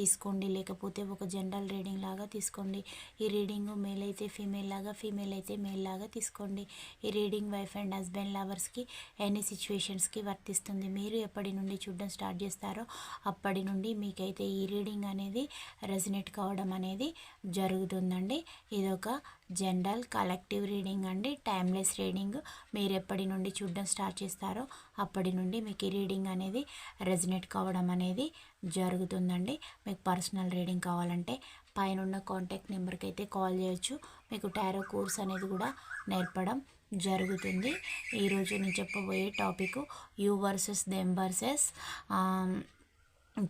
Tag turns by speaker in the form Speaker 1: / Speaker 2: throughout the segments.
Speaker 1: తీసుకోండి. లేకపోతే ఒక జనరల్ రీడింగ్ లాగా తీసుకోండి. ఈ రీడింగ్ మేల్ అయితే ఫీమేల్ లాగా ఫీమేల్ అయితే మేల్ లాగా తీసుకోండి. ఈ రీడింగ్ వైఫ్ అండ్ హస్బెండ్ లవర్స్కి ఎనీ సిచ్యువేషన్స్కి వర్తిస్తుంది. మీరు ఎప్పటి నుండి చూడడం స్టార్ట్ చేస్తారో అప్పటి నుండి మీకైతే ఈ రీడింగ్ అనేది రెజినేట్ కావడం అనేది జరుగుతుందండి. ఇది ఒక జనరల్ కలెక్టివ్ రీడింగ్ అండి టైమ్లెస్ రీడింగ్. మీరు ఎప్పటి నుండి చూడడం స్టార్ట్ చేస్తారో అప్పటి నుండి మీకు ఈ రీడింగ్ అనేది రెజినేట్ కావడం అనేది జరుగుతుందండి. మీకు పర్సనల్ రీడింగ్ కావాలంటే పైన కాంటాక్ట్ నెంబర్కి అయితే కాల్ చేయొచ్చు. మీకు టారో కోర్స్ అనేది కూడా నేర్పడం జరుగుతుంది. ఈరోజు నేను చెప్పబోయే topic you versus them versus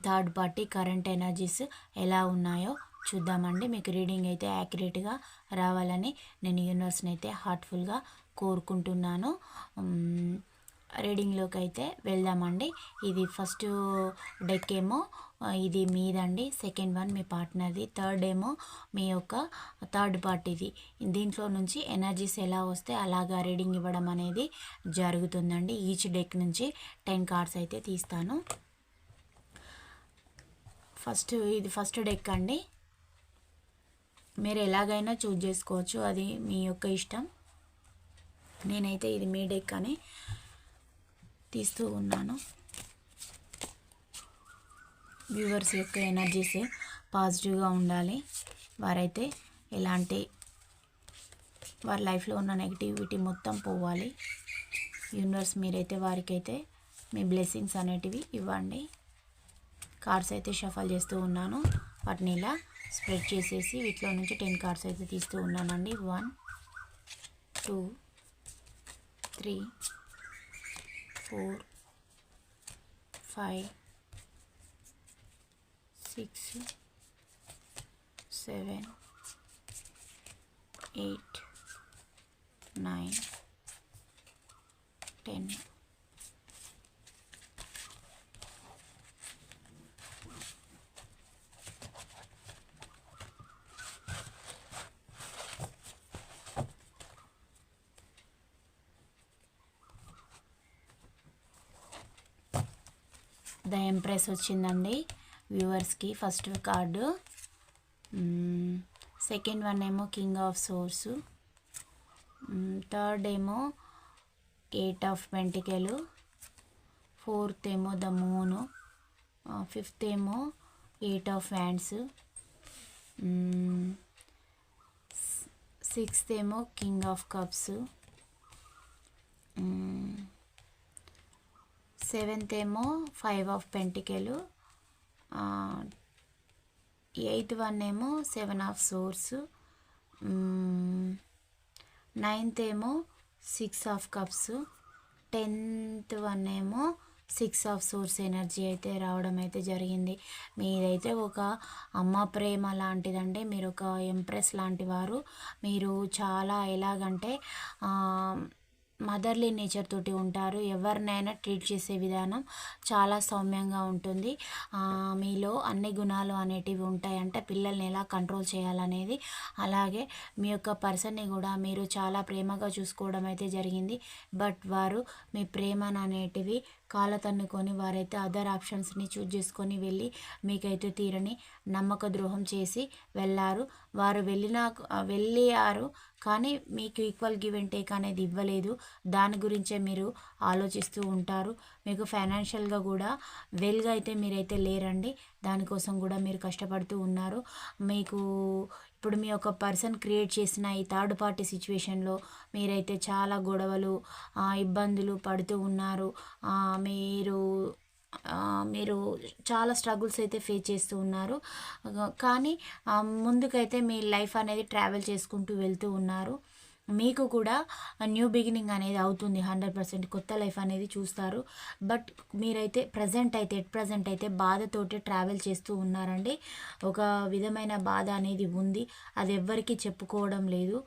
Speaker 1: third party current energies ఎలా ఉన్నాయో చూద్దామండి. మీకు రీడింగ్ అయితే యాక్యురేట్గా రావాలని నేను యూనివర్స్ని అయితే హార్ట్ఫుల్గా కోరుకుంటున్నాను. రీడింగ్లోకి అయితే వెళ్దామండి. ఇది ఫస్ట్ డెక్ ఏమో ఇది మీదండి. సెకండ్ వన్ మీ పార్ట్నర్ది. థర్డ్ ఏమో మీ యొక్క థర్డ్ పార్టీది. దీంట్లో నుంచి ఎనర్జీస్ ఎలా వస్తే అలాగా రీడింగ్ ఇవ్వడం అనేది జరుగుతుందండి. ఈచ్ డెక్ నుంచి టెన్ కార్డ్స్ అయితే తీస్తాను. ఫస్ట్ ఇది ఫస్ట్ డెక్ అండి. మీరు ఎలాగైనా చూజ్ చేసుకోవచ్చు. అది మీ యొక్క ఇష్టం. నేనైతే ఇది మీ డెక్ అని తీస్తూ ఉన్నాను. వ్యూవర్స్ యొక్క ఎనర్జీస్ పాజిటివ్గా ఉండాలి. వారైతే ఎలాంటి వారి లైఫ్లో ఉన్న నెగిటివిటీ మొత్తం పోవాలి. యూనివర్స్ మీరైతే వారికైతే మీ బ్లెస్సింగ్స్ అనేటివి ఇవ్వండి. కార్డ్స్ అయితే షఫల్ చేస్తూ ఉన్నాను. వాటిని ఇలా స్ప్రెడ్ చేసేసి వీటిలో నుంచి టెన్ కార్డ్స్ అయితే తీస్తూ ఉన్నానండి. One two three four five six seven eight nine ten. The వచ్చిందండి వ్యూవర్స్కి. First card. సెకండ్ వన్ ఏమో కింగ్ ఆఫ్ సోర్సు. థర్డ్ ఏమో ఎయిట్ ఆఫ్ పెంటికెలు. ఫోర్త్ ఏమో ద మూను. ఫిఫ్త్ ఏమో ఎయిట్ ఆఫ్ హ్యాండ్స్. సిక్స్త్ ఏమో కింగ్ ఆఫ్ కప్స్. సెవెంత్ ఏమో five of pentacles. Eighth one ఏమో seven of swords. Ninth ఏమో six of cups. Tenth one ఏమో six of swords energy అయితే రావడం అయితే జరిగింది. మీరైతే ఒక అమ్మ ప్రేమ లాంటిదండి. మీరు ఒక ఎంప్రెస్ లాంటి వారు. మీరు చాలా ఎలాగంటే మదర్లీ నేచర్ తోటి ఉంటారు. ఎవరినైనా ట్రీట్ చేసే విధానం చాలా సౌమ్యంగా ఉంటుంది. మీలో అన్ని గుణాలు అనేటివి ఉంటాయంటే పిల్లల్ని ఎలా కంట్రోల్ చేయాలనేది. అలాగే మీ యొక్క పర్సన్ని కూడా మీరు చాలా ప్రేమగా చూసుకోవడం అయితే జరిగింది. బట్ వారు మీ ప్రేమను అనేటివి కాళ్ళ తన్నుకొని వారైతే అదర్ ఆప్షన్స్ని చూజ్ చేసుకొని వెళ్ళి మీకైతే తీరని నమ్మక ద్రోహం చేసి వెళ్ళారు. వారు వెళ్ళిన వెళ్ళారు కానీ మీకు ఈక్వల్ గివ్ అండ్ టేక్ అనేది ఇవ్వలేదు. దాని గురించే మీరు ఆలోచిస్తూ ఉంటారు. మీకు ఫైనాన్షియల్గా కూడా వెల్గా అయితే మీరైతే లేరండి. దానికోసం కూడా మీరు కష్టపడుతూ ఉన్నారు. మీకు ఇప్పుడు మీ ఒక పర్సన్ క్రియేట్ చేసిన ఈ థర్డ్ పార్టీ సిచ్యువేషన్లో మీరైతే చాలా గొడవలు ఇబ్బందులు పడుతూ ఉన్నారు. మీరు మీరు చాలా స్ట్రగుల్స్ అయితే ఫేస్ చేస్తూ ఉన్నారు. కానీ ముందుకైతే మీ లైఫ్ అనేది ట్రావెల్ చేసుకుంటూ వెళ్తూ ఉన్నారు. మీకు కూడా న్యూ బిగినింగ్ అనేది అవుతుంది హండ్రెడ్ పర్సెంట్ కొత్త లైఫ్ అనేది చూస్తారు. బట్ మీరైతే ప్రజెంట్ అయితే ఎట్ ప్రజెంట్ అయితే బాధతోటే ట్రావెల్ చేస్తూ ఉన్నారండి. ఒక విధమైన బాధ అనేది ఉంది. అది ఎవ్వరికీ చెప్పుకోవడం లేదు.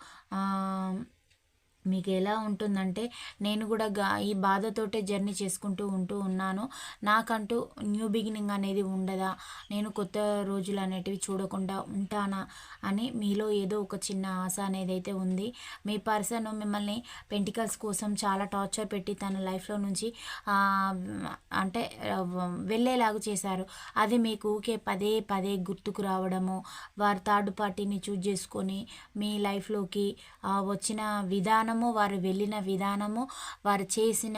Speaker 1: మీకు ఎలా ఉంటుందంటే నేను కూడా గా ఈ బాధతోటే జర్నీ చేసుకుంటూ ఉంటూ ఉన్నాను. నాకంటూ న్యూ బిగినింగ్ అనేది ఉండదా? నేను కొత్త రోజులు అనేటివి చూడకుండా ఉంటానా? అని మీలో ఏదో ఒక చిన్న ఆశ అనేది అయితే ఉంది. మీ పర్సన్ మిమ్మల్ని పెంటికల్స్ కోసం చాలా టార్చర్ పెట్టి తన లైఫ్లో నుంచి అంటే వెళ్ళేలాగా చేశారు. అది మీకు ఊకే పదే పదే గుర్తుకు రావడము వారి థర్డ్ పార్టీని చూజ్ చేసుకొని మీ లైఫ్లోకి వచ్చిన విధానం విధానము వారు వెళ్ళిన విధానము వారు చేసిన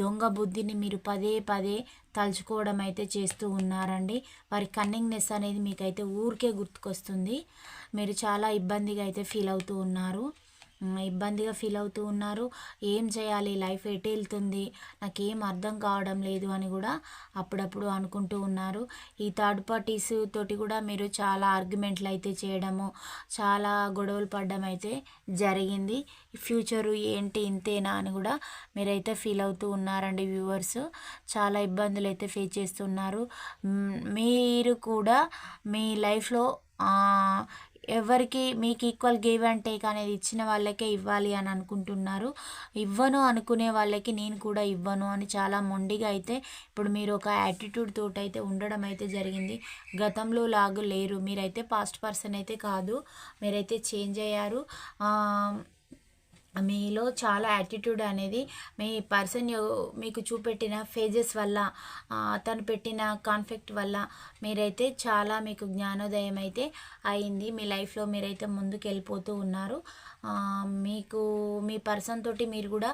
Speaker 1: దొంగ బుద్ధిని మీరు పదే పదే తలుచుకోవడం అయితే చేస్తూ ఉన్నారండి. వారి కన్నింగ్నెస్ అనేది మీకైతే ఊరికే గుర్తుకొస్తుంది. మీరు చాలా ఇబ్బందిగా అయితే ఫీల్ అవుతూ ఉన్నారు. ఇబ్బందిగా ఫీల్ అవుతూ ఉన్నారు. ఏం చేయాలి? లైఫ్ ఎటు వెళ్తుంది? నాకేం అర్థం కావడం లేదు అని కూడా అప్పుడప్పుడు అనుకుంటూ ఉన్నారు. ఈ థర్డ్ పార్టీస్ తోటి కూడా మీరు చాలా ఆర్గ్యుమెంట్లు అయితే చేయడము చాలా గొడవలు పడడం అయితే జరిగింది. ఫ్యూచరు ఏంటి? ఇంతేనా అని కూడా మీరైతే ఫీల్ అవుతూ ఉన్నారండి వ్యూవర్స్. చాలా ఇబ్బందులు అయితే ఫేస్ చేస్తున్నారు. మీరు కూడా మీ లైఫ్లో ఎవరికి మీకు ఈక్వల్ గివ్ అండ్ టేక్ అనేది ఇచ్చిన వాళ్ళకే ఇవ్వాలి అని అనుకుంటున్నారు. ఇవ్వను అనుకునే వాళ్ళకి నేను కూడా ఇవ్వను అని చాలా మొండిగా అయితే ఇప్పుడు మీరు ఒక యాటిట్యూడ్ తోటి అయితే ఉండడం అయితే జరిగింది. గతంలో లాగు లేరు. మీరైతే పాస్ట్ పర్సన్ అయితే కాదు. మీరైతే చేంజ్ అయ్యారు. మీలో చాలా యాటిట్యూడ్ అనేది మీ పర్సన్ మీకు చూపెట్టిన ఫేజెస్ వల్ల తను పెట్టిన కాన్ఫ్లిక్ట్ వల్ల మీరైతే చాలా మీకు జ్ఞానోదయం అయితే అయింది. మీ లైఫ్లో మీరైతే ముందుకు వెళ్ళిపోతూ ఉన్నారు మీకు మీ పర్సన్ తోటి మీరు కూడా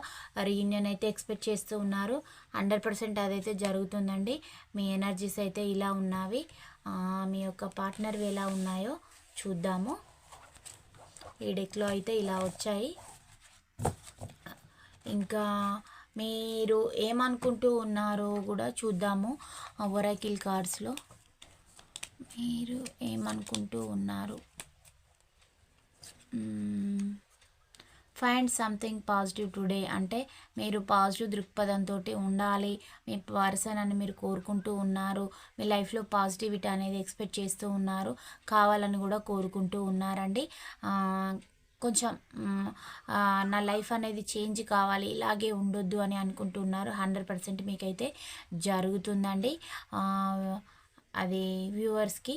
Speaker 1: రీయూనియన్ అయితే ఎక్స్పెక్ట్ చేస్తూ ఉన్నారు. హండ్రెడ్ పర్సెంట్ అదైతే జరుగుతుందండి. మీ ఎనర్జీస్ అయితే ఇలా ఉన్నవి. మీ యొక్క పార్ట్నర్వి ఎలా ఉన్నాయో చూద్దాము. ఈ డెక్లో అయితే ఇలా వచ్చాయి. ఇంకా మీరు ఏమనుకుంటూ ఉన్నారో కూడా చూద్దాము ఒరాకిల్ కార్డ్స్లో. మీరు ఏమనుకుంటూ ఉన్నారు? ఫైండ్ సంథింగ్ పాజిటివ్ టుడే అంటే మీరు పాజిటివ్ దృక్పథంతో ఉండాలి. మీ పర్సన్ అని మీరు కోరుకుంటూ ఉన్నారు. మీ లైఫ్లో పాజిటివిటీ అనేది ఎక్స్పెక్ట్ చేస్తూ ఉన్నారు. కావాలని కూడా కోరుకుంటూ ఉన్నారండి. కొంచెం నా లైఫ్ అనేది చేంజ్ కావాలి ఇలాగే ఉండొద్దు అని అనుకుంటున్నారు. హండ్రెడ్ పర్సెంట్ మీకైతే జరుగుతుందండి. అది వ్యూవర్స్కి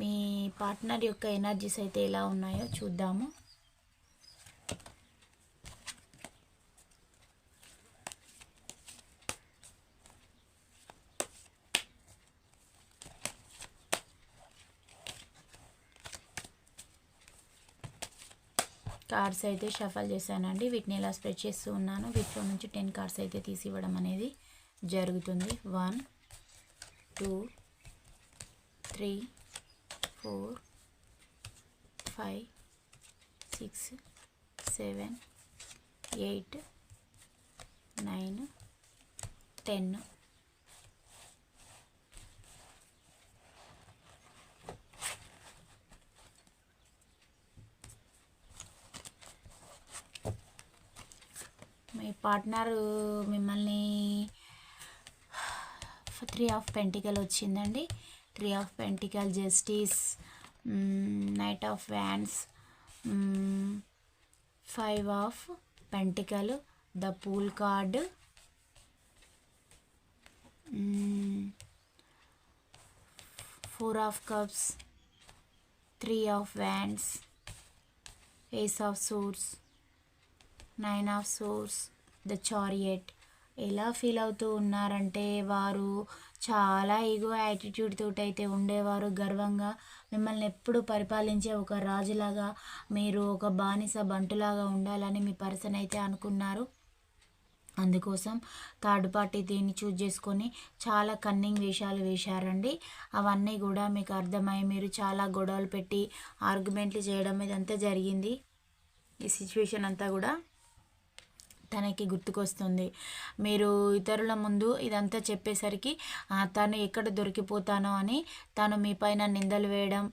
Speaker 1: మీ పార్ట్నర్ యొక్క ఎనర్జీస్ అయితే ఎలా ఉన్నాయో చూద్దాము. కార్డ్స్ అయితే షఫల్ చేశానండి. వీటిని ఇలా స్ప్రెడ్ చేస్తూ ఉన్నాను. వీటిలో నుంచి టెన్ కార్డ్స్ అయితే తీసి ఇవ్వడం అనేది జరుగుతుంది. One two three four five six seven eight nine ten. మీ పార్ట్నర్ మిమ్మల్ని త్రీ ఆఫ్ పెంటికల్ వచ్చిందండి. Three of pentacle justice knight of wands five of pentacle the fool card four of cups three of wands ace of swords nine of swords the chariot. ఎలా feel అవుతూ ఉన్నారంటే వారు చాలా ego attitude తోటి అయితే ఉండేవారు. గర్వంగా మిమ్మల్ని ఎప్పుడు పరిపాలించే ఒక రాజులాగా మీరు ఒక బానిస బంటులాగా ఉండాలని మీ పర్సన్ అయితే అనుకున్నారు. అందుకోసం థర్డ్ పార్టీ దీన్ని చూజ్ చేసుకొని చాలా కన్నింగ్ వేషాలు వేశారండి. అవన్నీ కూడా మీకు అర్థమై మీరు చాలా గొడవలు పెట్టి ఆర్గ్యుమెంట్లు చేయడం ఇదంతా జరిగింది. ఈ సిచ్యువేషన్ అంతా కూడా తనకి గుర్తుకొస్తుంది. మీరు ఇతరుల ముందు ఇదంతా చెప్పేసరికి తను ఎక్కడ దొరికిపోతానో అని తను మీ పైన నిందలు వేయడం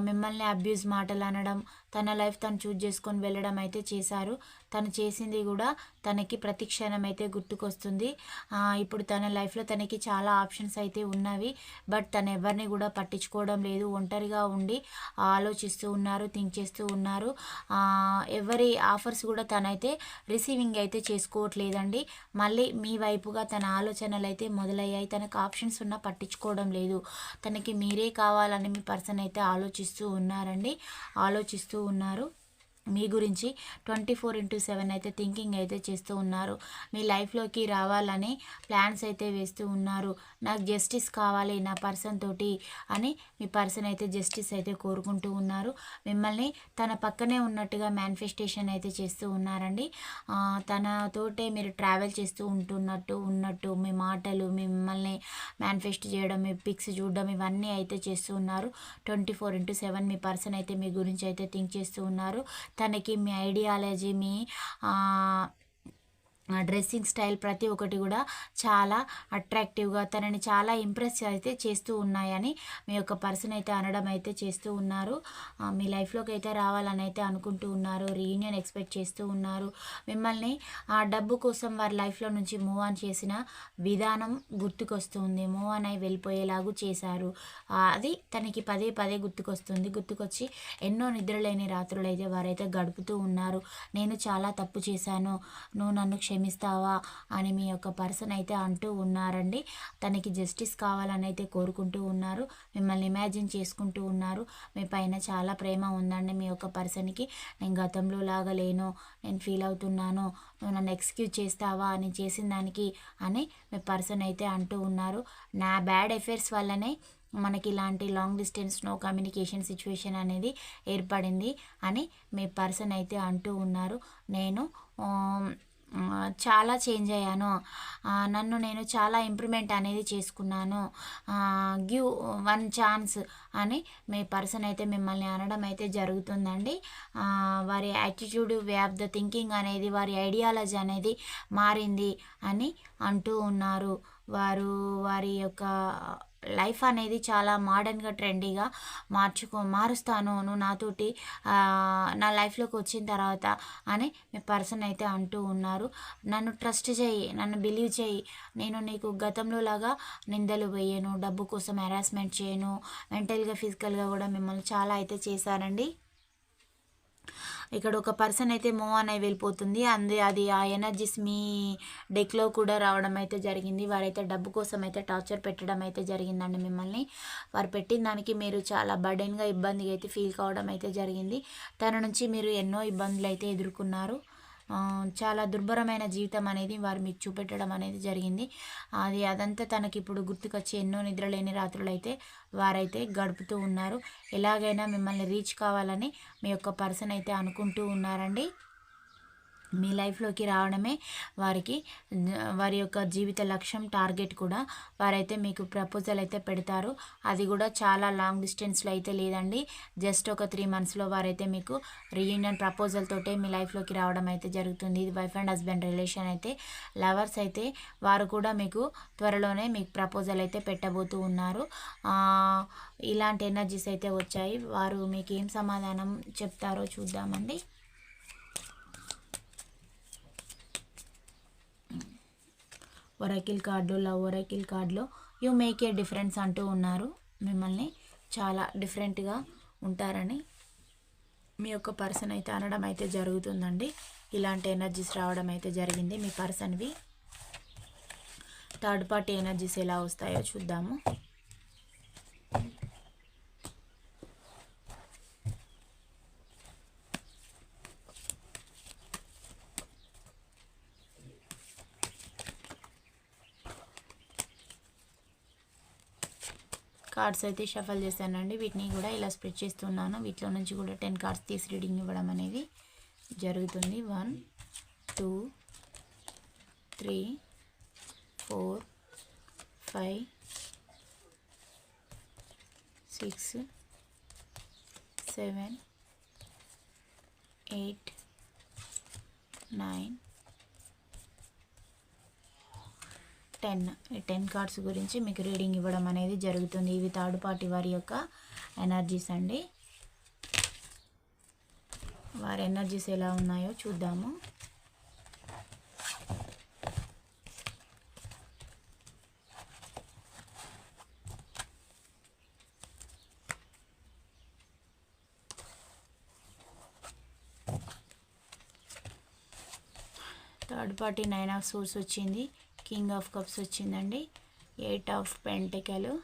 Speaker 1: మిమ్మల్ని అబ్యూజ్ మాటలు అనడం తన లైఫ్ తను చూజ్ చేసుకొని వెళ్ళడం అయితే చేశారు. తను చేసింది కూడా తనకి ప్రతి క్షణం అయితే గుర్తుకొస్తుంది. ఇప్పుడు తన లైఫ్లో తనకి చాలా ఆప్షన్స్ అయితే ఉన్నవి. బట్ తను ఎవరిని కూడా పట్టించుకోవడం లేదు. ఒంటరిగా ఉండి ఆలోచిస్తూ ఉన్నారు థింక్ చేస్తూ ఉన్నారు. ఎవరి ఆఫర్స్ కూడా తనైతే రిసీవింగ్ అయితే చేసుకోవట్లేదండి. మళ్ళీ మీ వైపుగా తన ఆలోచనలు అయితే మొదలయ్యాయి. తనకు ఆప్షన్స్ ఉన్నా పట్టించుకోవడం లేదు. తనకి మీరే కావాలని మీ పర్సన్ అయితే ఆలోచిస్తూ ఉన్నారండి. ఆలోచిస్తూ ఉన్నారు మీ గురించి ట్వంటీ ఫోర్ ఇంటూ సెవెన్ అయితే థింకింగ్ అయితే చేస్తూ ఉన్నారు. మీ లైఫ్లోకి రావాలని ప్లాన్స్ అయితే వేస్తూ ఉన్నారు. నాకు జస్టిస్ కావాలి నా పర్సన్ తోటి అని మీ పర్సన్ అయితే జస్టిస్ అయితే కోరుకుంటూ ఉన్నారు. మిమ్మల్ని తన పక్కనే ఉన్నట్టుగా మేనిఫెస్టేషన్ అయితే చేస్తూ ఉన్నారండి. తనతోటే మీరు ట్రావెల్ చేస్తూ ఉంటున్నట్టు ఉన్నట్టు మీ మాటలు మిమ్మల్ని మేనిఫెస్ట్ చేయడం మీ పిక్స్ చూడడం ఇవన్నీ అయితే చేస్తూ ఉన్నారు. ట్వంటీ ఫోర్ ఇంటూ సెవెన్ మీ పర్సన్ అయితే మీ గురించి అయితే థింక్ చేస్తూ ఉన్నారు. తనకి మీ ఐడియాలజీ మీ డ్రెస్సింగ్ స్టైల్ ప్రతి ఒక్కటి కూడా చాలా అట్రాక్టివ్గా తనని చాలా ఇంప్రెస్ అయితే చేస్తూ ఉన్నాయని మీ యొక్క పర్సన్ అయితే అనడం అయితే చేస్తూ ఉన్నారు. మీ లైఫ్లోకి అయితే రావాలని అయితే అనుకుంటూ ఉన్నారు. రీయూనియన్ ఎక్స్పెక్ట్ చేస్తూ ఉన్నారు. మిమ్మల్ని ఆ డబ్బు కోసం వారి లైఫ్లో నుంచి మూవ్ ఆన్ చేసిన విధానం గుర్తుకొస్తుంది. మూవ్ ఆన్ అయి వెళ్ళిపోయేలాగూ చేశారు. అది తనకి పదే పదే గుర్తుకొస్తుంది. గుర్తుకొచ్చి ఎన్నో నిద్రలేని రాత్రులు అయితే వారైతే గడుపుతూ ఉన్నారు. నేను చాలా తప్పు చేశాను. నువ్వు నన్ను క్షమిస్తావా అని మీ యొక్క పర్సన్ అయితే అంటూ ఉన్నారండి. తనకి జస్టిస్ కావాలని అయితే కోరుకుంటూ ఉన్నారు. మిమ్మల్ని ఇమాజిన్ చేసుకుంటూ ఉన్నారు. మీ పైన చాలా ప్రేమ ఉందండి మీ యొక్క పర్సన్కి నేను గతంలో లాగా లేను. నేను ఫీల్ అవుతున్నాను. నువ్వు నన్ను ఎక్స్క్యూజ్ చేస్తావా అని చేసిన దానికి అని మీ పర్సన్ అయితే అంటూ ఉన్నారు. నా బ్యాడ్ ఎఫైర్స్ వల్లనే మనకి ఇలాంటి long distance no communication situation అనేది ఏర్పడింది అని మీ పర్సన్ అయితే అంటూ ఉన్నారు. నేను చాలా చేంజ్ అయ్యాను. నన్ను నేను చాలా ఇంప్రూవ్మెంట్ అనేది చేసుకున్నాను. గివ్ వన్ ఛాన్స్ అని మీ పర్సన్ అయితే మిమ్మల్ని అనడం అయితే జరుగుతుందండి. వారి attitude way of the thinking అనేది వారి ఐడియాలజీ అనేది మారింది అని అంటూ ఉన్నారు. వారు వారి యొక్క లైఫ్ అనేది చాలా మోడర్న్గా ట్రెండీగా మార్చుకో మారుస్తాను నువ్వు నాతోటి నా లైఫ్లోకి వచ్చిన తర్వాత అని మీ పర్సన్ అయితే అంటూ ఉన్నారు. నన్ను ట్రస్ట్ చేయి నన్ను బిలీవ్ చేయి. నేను నీకు గతంలో లాగా నిందలు వేయను డబ్బు కోసం హెరాస్మెంట్ చేయను. మెంటల్గా ఫిజికల్గా కూడా మిమ్మల్ని చాలా అయితే చేశారండి. ఇక్కడ ఒక పర్సన్ అయితే మూవ్ ఆన్ అయి వెళ్ళిపోతుంది. అంది అది ఆ ఎనర్జీస్ మీ డెక్లో కూడా రావడం అయితే జరిగింది. వారైతే డబ్బు కోసం అయితే టార్చర్ పెట్టడం అయితే జరిగిందండి మిమ్మల్ని. వారు పెట్టిన దానికి మీరు చాలా బర్డెన్గా ఇబ్బందిగా అయితే ఫీల్ కావడం అయితే జరిగింది. తన నుంచి మీరు ఎన్నో ఇబ్బందులు అయితే ఎదుర్కొన్నారు. చాలా దుర్భరమైన జీవితం అనేది వారు మీకు చూపెట్టడం అనేది జరిగింది. అది అదంతా తనకి ఇప్పుడు గుర్తుకొచ్చి ఎన్నో నిద్రలేని రాత్రులు అయితే వారైతే గడుపుతూ ఉన్నారు. ఎలాగైనా మిమ్మల్ని రీచ్ కావాలని మీ యొక్క పర్సన్ అయితే అనుకుంటూ ఉన్నారండి. మీ లైఫ్లోకి రావడమే వారికి వారి యొక్క జీవిత లక్ష్యం టార్గెట్ కూడా వారైతే మీకు ప్రపోజల్ అయితే పెడతారు. అది కూడా చాలా లాంగ్ డిస్టెన్స్లో అయితే లేదండి. జస్ట్ ఒక త్రీ మంత్స్లో వారైతే మీకు రీయూనియన్ ప్రపోజల్ తోటే మీ లైఫ్లోకి రావడం అయితే జరుగుతుంది. ఇది వైఫ్ అండ్ హస్బెండ్ రిలేషన్ అయితే. లవర్స్ అయితే వారు కూడా మీకు త్వరలోనే మీకు ప్రపోజల్ అయితే పెట్టబోతూ ఉన్నారు. ఇలాంటి ఎనర్జీస్ అయితే వచ్చాయి. వారు మీకు ఏం సమాధానం చెప్తారో చూద్దామండి. ఒరకిల్ కార్డు లవ్ ఒరకిల్ కార్డులో యూ మేక్ ఏ డిఫరెన్స్ అంటూ ఉన్నారు. మిమ్మల్ని చాలా డిఫరెంట్గా ఉంటారని మీ యొక్క పర్సన్ అయితే అనడం అయితే జరుగుతుందండి. ఇలాంటి ఎనర్జీస్ రావడం అయితే జరిగింది. మీ పర్సన్వి థర్డ్ పార్టీ ఎనర్జీస్ ఎలా వస్తాయో చూద్దాము. కార్డ్స్ అయితే షఫల్ చేశానండి. వీటిని కూడా ఇలా స్ప్రెడ్ చేస్తున్నాను. వీటిలో నుంచి కూడా టెన్ కార్డ్స్ తీసి రీడింగ్ ఇవ్వడం అనేది జరుగుతుంది. One two three four five six seven eight nine ten ఈ టెన్ కార్డ్స్ గురించి మీకు రీడింగ్ ఇవ్వడం అనేది జరుగుతుంది. ఇవి థర్డ్ పార్టీ వారి యొక్క ఎనర్జీస్ అండి. వారి ఎనర్జీస్ ఎలా ఉన్నాయో చూద్దాము. Third party nine of swords వచ్చింది. కింగ్ ఆఫ్ కప్స్ వచ్చిందండి. ఎయిట్ ఆఫ్ పెంటికలు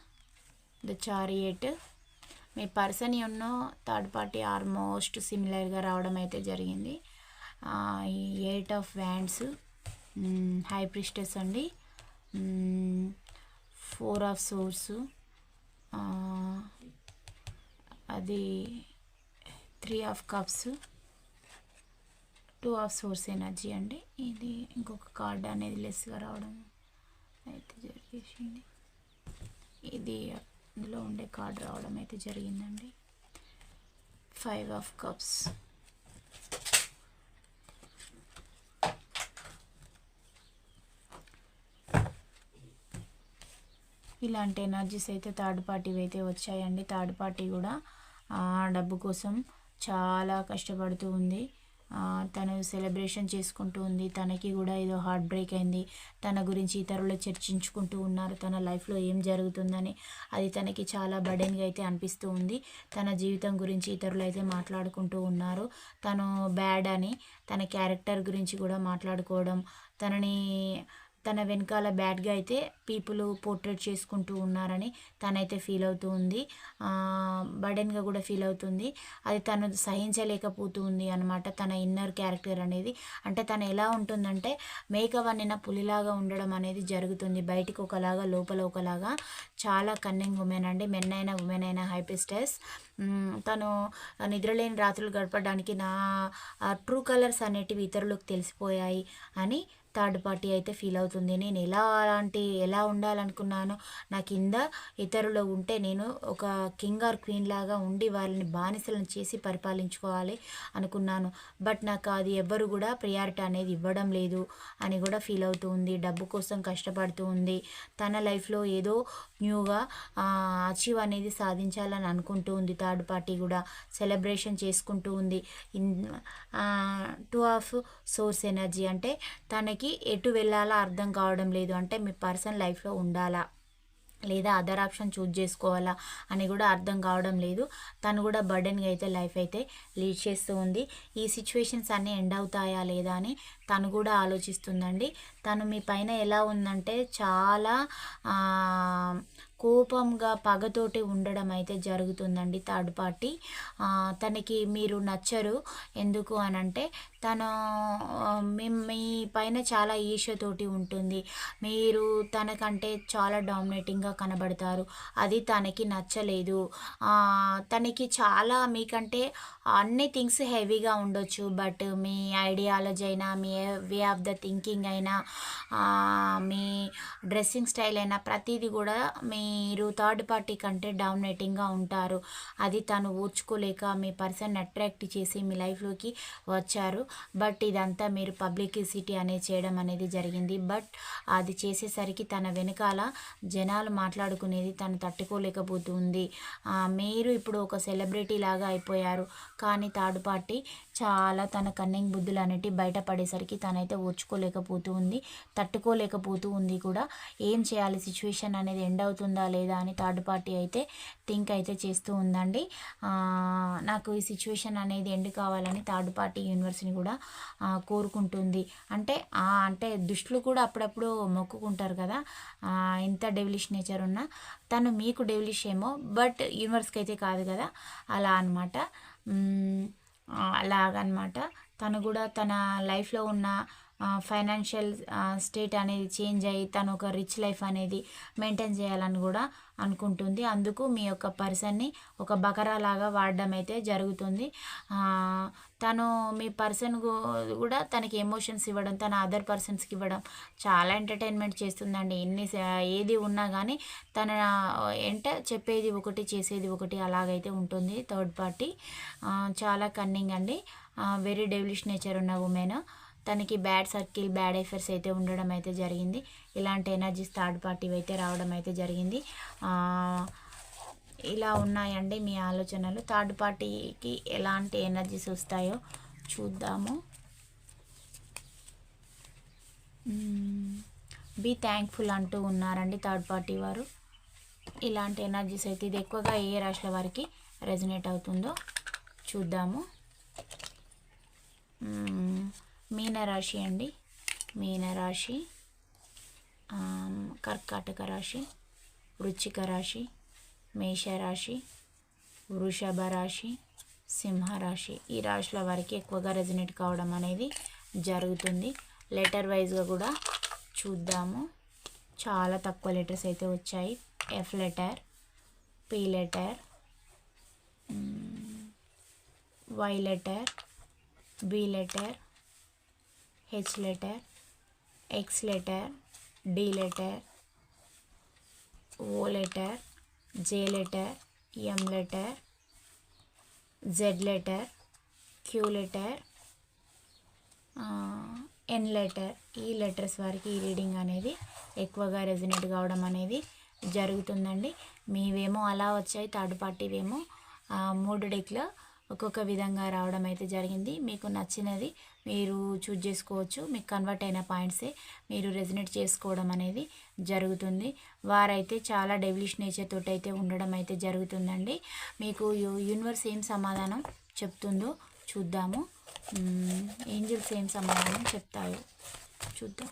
Speaker 1: ద చారియట్ మీ పర్సన్ ఉన్న థర్డ్ పార్టీ ఆల్మోస్ట్ సిమిలర్గా రావడం అయితే జరిగింది. Eight of wands high priestess అండి. ఫోర్ ఆఫ్ సోర్స్ అది three of cups two of swords energy అండి. ఇది ఇంకొక కార్డ్ అనేది లెస్గా రావడం అయితే జరిగేసింది. ఇది ఇందులో ఉండే కార్డ్ రావడం అయితే జరిగిందండి. ఫైవ్ ఆఫ్ కప్స్ ఇలాంటి ఎనర్జీస్ అయితే థర్డ్ పార్టీ అయితే వచ్చాయండి. థర్డ్ పార్టీ కూడా డబ్బు కోసం చాలా కష్టపడుతూ ఉంది. తను సెలబ్రేషన్ చేసుకుంటూ ఉంది. తనకి కూడా ఏదో హార్ట్ బ్రేక్ అయింది. తన గురించి ఇతరులు చర్చించుకుంటూ ఉన్నారు. తన లైఫ్లో ఏం జరుగుతుందని అది తనకి చాలా బర్డెన్గా అయితే అనిపిస్తూ ఉంది. తన జీవితం గురించి ఇతరులు అయితే మాట్లాడుకుంటూ ఉన్నారు. తను బ్యాడ్ అని తన క్యారెక్టర్ గురించి కూడా మాట్లాడుకోవడం తనని తన వెనకాల బ్యాడ్గా అయితే పీపుల్ పోర్ట్రేట్ చేసుకుంటూ ఉన్నారని తనైతే ఫీల్ అవుతూ ఉంది. బర్డెన్గా కూడా ఫీల్ అవుతుంది. అది తను సహించలేకపోతుంది అనమాట తన ఇన్నర్ క్యారెక్టర్ అనేది. అంటే తను ఎలా ఉంటుందంటే మేకప్ అనిన పులిలాగా ఉండడం అనేది జరుగుతుంది. బయటికి ఒకలాగా లోపల ఒకలాగా. చాలా కన్నింగ్ ఉమెన్ అండి. మెన్ అయినా ఉమెన్ అయినా హైపిస్టెస్ తను నిద్రలేని రాత్రులు గడపడానికి నా ట్రూ కలర్స్ అనేటివి ఇతరులకు తెలిసిపోయాయి అని థర్డ్ పార్టీ అయితే ఫీల్ అవుతుంది. నేను ఎలా అలాంటి ఎలా ఉండాలనుకున్నానో నా కింద ఇతరులు ఉంటే నేను ఒక కింగ్ ఆర్ క్వీన్ లాగా ఉండి వాళ్ళని బానిసలను చేసి పరిపాలించుకోవాలి అనుకున్నాను. బట్ నాకు అది ఎవ్వరు కూడా ప్రియారిటీ అనేది ఇవ్వడం లేదు అని కూడా ఫీల్ అవుతూ ఉంది. డబ్బు కోసం కష్టపడుతూ ఉంది. తన లైఫ్లో ఏదో న్యూగా అచీవ్ అనేది సాధించాలని అనుకుంటూ ఉంది. థర్డ్ పార్టీ కూడా సెలబ్రేషన్ చేసుకుంటూ ఉంది. టూ ఆఫ్ సోర్స్ ఎనర్జీ అంటే తనకి మనకి ఎటు వెళ్ళాలా అర్థం కావడం లేదు. అంటే మీ పర్సన్ లైఫ్లో ఉండాలా? లేదా అదర్ ఆప్షన్ చూజ్ చేసుకోవాలా అని కూడా అర్థం కావడం లేదు. తను కూడా బర్డెన్గా అయితే లైఫ్ అయితే లీడ్ చేస్తూ ఉంది. ఈ సిచ్యువేషన్స్ అన్నీ ఎండ్ అవుతాయా లేదా అని తను కూడా ఆలోచిస్తుందండి. తను మీ పైన ఎలా ఉందంటే చాలా కోపంగా పగతోటి ఉండడం అయితే జరుగుతుందండి థర్డ్ పార్టీ. తనకి మీరు నచ్చరు. ఎందుకు అని అంటే తను మీ పైన చాలా ఈర్ష్యతోటి ఉంటుంది. మీరు తనకంటే చాలా డామినేటింగ్గా కనబడతారు. అది తనకి నచ్చలేదు. తనకి చాలా మీకంటే అన్ని థింగ్స్ హెవీగా ఉండొచ్చు. బట్ మీ ఐడియాలజీ అయినా మీ వే ఆఫ్ ద థింకింగ్ అయినా మీ డ్రెస్సింగ్ స్టైల్ అయినా ప్రతిదీ కూడా మీ మీరు థర్డ్ పార్టీ కంటే డామినేటింగ్గా ఉంటారు. అది తను ఊర్చుకోలేక మీ పర్సన్ అట్రాక్ట్ చేసి మీ లైఫ్లోకి వచ్చారు. బట్ ఇదంతా మీరు పబ్లిసిటీ అనేది చేయడం అనేది జరిగింది. బట్ అది చేసేసరికి తన వెనకాల జనాలు మాట్లాడుకునేది తను తట్టుకోలేకపోతుంది. మీరు ఇప్పుడు ఒక సెలబ్రిటీ లాగా అయిపోయారు. కానీ థర్డ్ పార్టీ చాలా తన కన్నింగ్ బుద్ధులు అనేటివి బయటపడేసరికి తనైతే ఓర్చుకోలేకపోతూ ఉంది తట్టుకోలేకపోతూ ఉంది కూడా. ఏం చేయాలి? సిచ్యువేషన్ అనేది ఎండ్ అవుతుందా? లేదా అని థర్డ్ పార్టీ అయితే థింక్ అయితే చేస్తూ ఉందండి. నాకు ఈ సిచ్యువేషన్ అనేది ఎండ్ కావాలని థర్డ్ పార్టీ యూనివర్స్ని కూడా కోరుకుంటుంది. అంటే అంటే దుష్టులు కూడా అప్పుడప్పుడు మొక్కుకుంటారు కదా. ఎంత డెవిలిష్ నేచర్ ఉన్నా తను మీకు డెవిలిష్ ఏమో బట్ యూనివర్స్కి అయితే కాదు కదా. అలా అనమాట అలాగనమాట తను కూడా తన లైఫ్లో ఉన్న ఫైనాన్షియల్ స్టేట్ అనేది చేంజ్ అయ్యి తను ఒక రిచ్ లైఫ్ అనేది మెయింటైన్ చేయాలని కూడా అనుకుంటుంది. అందుకు మీ యొక్క పర్సన్ని ఒక బకరా లాగా వాడడం అయితే జరుగుతుంది. తను మీ పర్సన్ కూడా తనకి ఎమోషన్స్ ఇవ్వడం తన అదర్ పర్సన్స్కి ఇవ్వడం చాలా ఎంటర్టైన్మెంట్ చేస్తుందండి. ఎన్ని ఏది ఉన్నా కానీ తన ఎంట చెప్పేది ఒకటి చేసేది ఒకటి అలాగైతే ఉంటుంది. థర్డ్ పార్టీ చాలా కన్నింగ్ అండి. వెరీ డెవలిష్ నేచర్ ఉన్న ఉమెన్ తనకి బ్యాడ్ సర్కిల్ బ్యాడ్ ఎఫర్స్ అయితే ఉండడం అయితే జరిగింది. ఇలాంటి ఎనర్జీస్ థర్డ్ పార్టీ అయితే రావడం అయితే జరిగింది. ఇలా ఉన్నాయండి మీ ఆలోచనలు. థర్డ్ పార్టీకి ఎలాంటి ఎనర్జీస్ వస్తాయో చూద్దాము. బీ థ్యాంక్ఫుల్ అంటూ ఉన్నారండి థర్డ్ పార్టీ వారు. ఇలాంటి ఎనర్జీస్ అయితే ఇది ఎక్కువగా ఏ రాశుల వారికి రెజనేట్ అవుతుందో చూద్దాము. మీనరాశి అండి. మీనరాశి కర్కాటక రాశి వృచ్చిక రాశి మేషరాశి వృషభ రాశి సింహరాశి. ఈ రాశుల వారికి ఎక్కువగా రెజినేట్ కావడం అనేది జరుగుతుంది. లెటర్ వైజ్గా కూడా చూద్దాము. చాలా తక్కువ లెటర్స్ అయితే వచ్చాయి. F letter P letter Y letter B letter H letter X letter D letter O letter J letter M letter Z letter Q letter N letter ఈ లెటర్స్ వారికి ఈ రీడింగ్ అనేది ఎక్కువగా రెజినేట్ కావడం అనేది జరుగుతుందండి. మీవేమో అలా వచ్చాయి థర్డ్ పార్టీవేమో మూడు డెక్లో ఒక్కొక్క విధంగా రావడం అయితే జరిగింది. మీకు నచ్చినది మీరు చూజ్ చేసుకోవచ్చు. మీకు కన్వర్ట్ అయిన పాయింట్సే మీరు రెజినేట్ చేసుకోవడం అనేది జరుగుతుంది. వారైతే చాలా డెవిలిష్ నేచర్ తోటి అయితే ఉండడం అయితే జరుగుతుందండి. మీకు యూనివర్స్ ఏం సమాధానం చెప్తుందో చూద్దాము. మ్మ్, ఏంజిల్స్ ఏం సమాధానం చెప్తాయో చూద్దాం.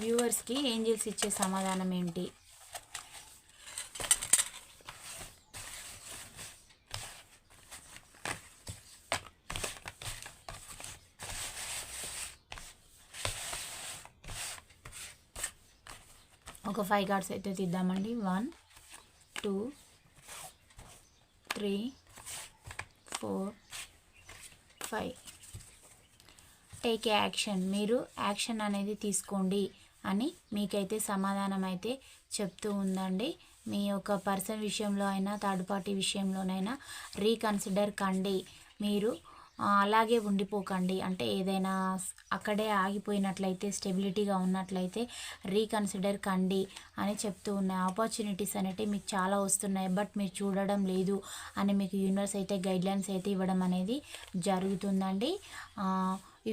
Speaker 1: వ్యూవర్స్కి ఏంజిల్స్ ఇచ్చే సమాధానం ఏంటి? ఫైవ్ కార్డ్స్ అయితే తీద్దామండి. One two three four five take action మీరు యాక్షన్ అనేది తీసుకోండి అని మీకైతే సమాధానం అయితే చెప్తూ ఉందండి. మీ యొక్క పర్సన్ విషయంలో అయినా థర్డ్ పార్టీ విషయంలోనైనా రీకన్సిడర్ కండి. మీరు అలాగే ఉండిపోకండి. అంటే ఏదైనా అక్కడే ఆగిపోయినట్లయితే స్టెబిలిటీగా ఉన్నట్లయితే రీకన్సిడర్ కండి అని చెప్తూ ఉన్నాయి ఆపర్చునిటీస్ అనేటివి మీకు చాలా వస్తున్నాయి. బట్ మీరు చూడడం లేదు అని మీకు యూనివర్స్ అయితే గైడ్లైన్స్ అయితే ఇవ్వడం అనేది జరుగుతుందండి.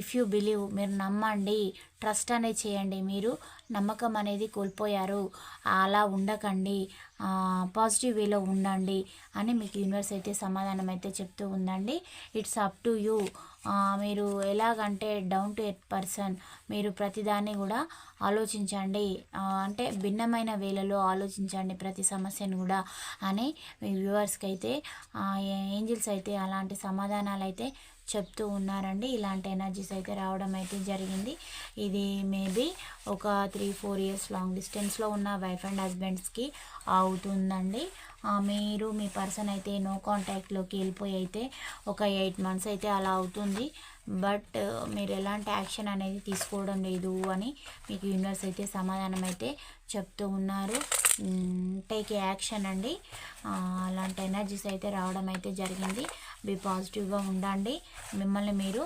Speaker 1: ఇఫ్ యూ బిలీవ్ మీరు నమ్మండి ట్రస్ట్ అనేది చేయండి మీరు. నమ్మకం అనేది కోల్పోయారు. అలా ఉండకండి. పాజిటివ్ వేలో ఉండండి అని మీకు యూనివర్స్ అయితే సమాధానం అయితే చెప్తూ ఉందండి. ఇట్స్ అప్ టు యూ మీరు ఎలాగంటే డౌన్ టు ఎర్త్ పర్సన్ మీరు ప్రతిదాన్ని కూడా ఆలోచించండి. అంటే భిన్నమైన వేలలో ఆలోచించండి ప్రతి సమస్యను కూడా అని మీ వ్యూవర్స్కి అయితే ఏంజిల్స్ అయితే అలాంటి సమాధానాలు అయితే చెప్తూ ఉన్నారండి. ఇలాంటి ఎనర్జీస్ అయితే రావడం అయితే జరిగింది. ఇది మేబీ ఒక త్రీ ఫోర్ ఇయర్స్ లాంగ్ డిస్టెన్స్లో ఉన్న వైఫ్ అండ్ హస్బెండ్స్కి అవుతుందండి. మీరు మీ పర్సన్ అయితే నో కాంటాక్ట్లోకి వెళ్ళిపోయి అయితే ఒక ఎయిట్ మంత్స్ అయితే అలా అవుతుంది. బట్ మీరు ఎలాంటి యాక్షన్ అనేది తీసుకోవడం లేదు అని మీకు యూనివర్స్ అయితే సమాధానం అయితే చెప్తూ ఉన్నారు. టేక్ యాక్షన్ అండి. అలాంటి ఎనర్జీస్ అయితే రావడం అయితే జరిగింది. బి పాజిటివ్గా ఉండండి. మిమ్మల్ని మీరు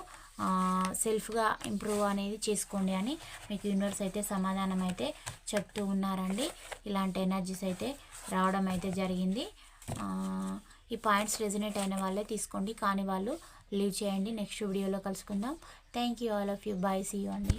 Speaker 1: సెల్ఫ్గా ఇంప్రూవ్ అనేది చేసుకోండి అని మీకు యూనివర్స్ అయితే సమాధానం అయితే చెప్తూ ఉన్నారండి. ఇలాంటి ఎనర్జీస్ అయితే రావడం అయితే జరిగింది. ఈ పాయింట్స్ రెజినేట్ అయిన వాళ్ళే తీసుకోండి. కానీ వాళ్ళు లీవ్ చేయండి. నెక్స్ట్ వీడియోలో కలుసుకుందాం. Thank you all of you bye see you అండి